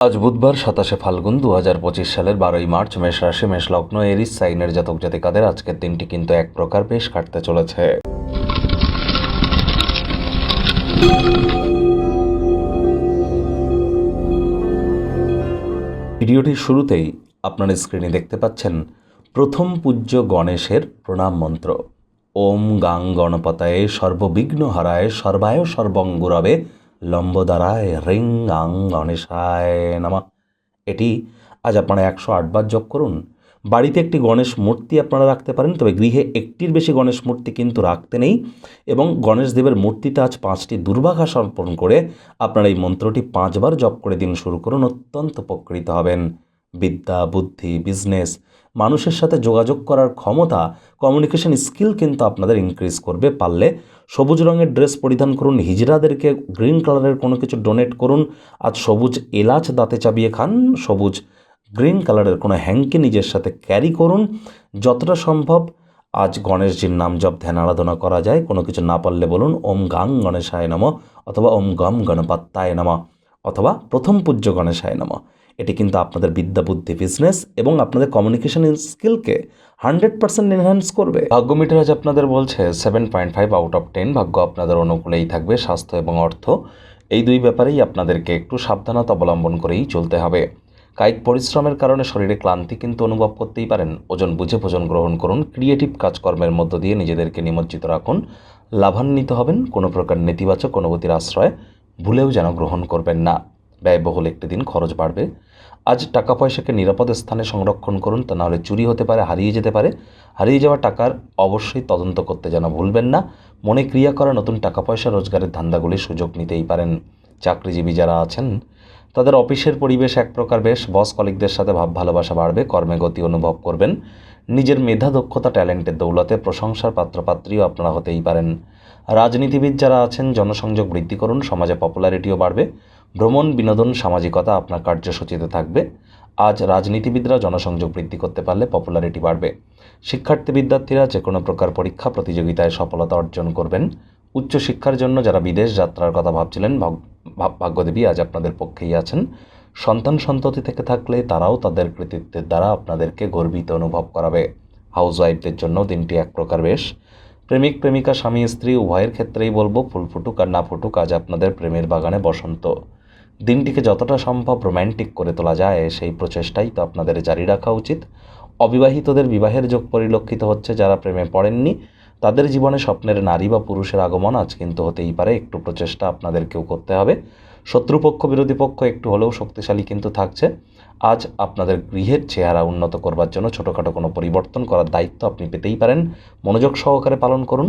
আজ বুধবার সাতাশে ফাল্গুন দু হাজার পঁচিশ সালের বারোই মার্চ মেষ রাশি, মেষ লগ্ন, এরিস, সাইনের জাতক জাতিকাদের আজকের দিনটি কিন্তু এক প্রকার বেশ কাটতে চলেছে। ভিডিওটির শুরুতেই আপনার স্ক্রিনে দেখতে পাচ্ছেন প্রথম পূজ্য গণেশের প্রণাম মন্ত্র। ওম গাং গণপতায় সর্ববিঘ্ন হারায় সর্বায় সর্বঙ্গুরবে লম্বদারায় রিং গাং গণেশায় নামা। এটি আজ আপনারা একশো আটবার যোগ করুন। বাড়িতে একটি গণেশ মূর্তি আপনারা রাখতে পারেন, তবে গৃহে একটির বেশি গণেশ মূর্তি কিন্তু রাখতে নেই এবং গণেশ দেবের মূর্তিতে আজ পাঁচটি দুর্ভাগা সমর্পণ করে আপনারা এই মন্ত্রটি পাঁচবার জপ করে দিন শুরু করুন, অত্যন্ত উপকৃত হবেন। বিদ্যা, বুদ্ধি, বিজনেস মানুষের সাথে যোগাযোগ করার ক্ষমতা কমিউনিকেশন স্কিল কিন্তু আপনাদের ইনক্রিজ করবে। পারলে সবুজ রঙের ড্রেস পরিধান করুন, হিজড়াদেরকে গ্রিন কালারের কোনো কিছু ডোনেট করুন আজ সবুজ এলাচ দাঁতে চাবিয়ে খান, সবুজ গ্রিন কালারের কোনো হ্যাঙ্কি নিজের সাথে ক্যারি করুন, যতটা সম্ভব। আজ গণেশজির নাম জপ ধ্যান আরাধনা করা যায়, কোনো কিছু না পারলে বলুন, ওম গাং গণেশায় নম, অথবা ওম গম গণপাত্তায় নম, অথবা প্রথম পূজ্য গণেশায় নম। এটি কিন্তু আপনাদের বিদ্যা, বুদ্ধি বিজনেস এবং আপনাদের কমিউনিকেশন স্কিলকে হান্ড্রেড পার্সেন্ট এনহ্যান্স করবে। ভাগ্য মিটার আজ আপনাদের বলছে seven point five out of ten ভাগ্য আপনাদের অনুকূলেই থাকবে স্বাস্থ্য এবং অর্থ। এই দুই ব্যাপারেই আপনাদেরকে একটু সাবধানতা অবলম্বন করেই চলতে হবে। কায়িক পরিশ্রমের কারণে শরীরে ক্লান্তি কিন্তু অনুভব করতেই পারেন। ওজন বুঝে ভোজন গ্রহণ করুন। ক্রিয়েটিভ কাজকর্মের মধ্য দিয়ে নিজেদেরকে নিমজ্জিত রাখুন। লাভান্বিত হবেন। কোনো প্রকার নেতিবাচক অনুভূতির আশ্রয় ভুলেও যেন গ্রহণ করবেন না। ব্যয়বহুল একটি দিন খরচ বাড়বে। আজ টাকা পয়সাকে নিরাপদ স্থানে সংরক্ষণ করুন, তা নাহলে চুরি হতে পারে, হারিয়ে যেতে পারে। হারিয়ে যাওয়া টাকার অবশ্যই তদন্ত করতে যেন ভুলবেন না। মনে ক্রিয়া করা নতুন টাকা পয়সা রোজগারের ধান্দাগুলির সুযোগ নিতেই পারেন। চাকরিজীবী যারা আছেন, তাদের অফিসের পরিবেশ এক প্রকার বেশ। বস কলিকদের সাথে ভাব ভালোবাসা বাড়বে, কর্মে গতি অনুভব করবেন। নিজের মেধা, দক্ষতা, ট্যালেন্টের দৌলতে প্রশংসার পাত্রপাত্রীও আপনারা হতেই পারেন। রাজনীতিবিদ যারা আছেন, জনসংযোগ বৃদ্ধি করুন, সমাজে পপুলারিটিও বাড়বে। ভ্রমণ, বিনোদন, সামাজিকতা আপনার কার্যসূচিতে থাকবে। আজ রাজনীতিবিদরা জনসংযোগ বৃদ্ধি করতে পারলে পপুলারিটি বাড়বে। শিক্ষার্থী বিদ্যার্থীরা যে কোনো প্রকার পরীক্ষা, প্রতিযোগিতায় সফলতা অর্জন করবেন। উচ্চশিক্ষার জন্য যারা বিদেশ যাত্রার কথা ভাবছিলেন, ভাগ- ভাগ- ভাগ্যদেবী আজ আপনাদের পক্ষেই আছেন। সন্তান সন্ততি থেকে থাকলে তারাও তাদের কৃতিত্বের দ্বারা আপনাদেরকে গর্বিত অনুভব করাবে। হাউস ওয়াইফদের জন্য দিনটি এক প্রকার বেশ। প্রেমিক, প্রেমিকা, স্বামী, স্ত্রী, উভয়ের ক্ষেত্রেই বলব, ফুল ফুটুক আর না ফুটুক, আজ আপনাদের প্রেমের বাগানে বসন্ত। দিনটিকে যতটা সম্ভব রোম্যান্টিক করে তোলা যায়, সেই প্রচেষ্টাই তো আপনাদের জারি রাখা উচিত। অবিবাহিতদের বিবাহের যোগ পরিলক্ষিত হচ্ছে যারা প্রেমে পড়েননি, তাদের জীবনে স্বপ্নের নারী বা পুরুষের আগমন আজ কিন্তু হতেই পারে, একটু প্রচেষ্টা আপনাদেরকেও করতে হবে। শত্রুপক্ষ, বিরোধী পক্ষ একটু হলেও শক্তিশালী কিন্তু থাকছে। আজ আপনাদের গৃহের চেহারা উন্নত করবার জন্য ছোটোখাটো কোনো পরিবর্তন করার দায়িত্ব আপনি পেতেই পারেন। মনোযোগ সহকারে পালন করুন।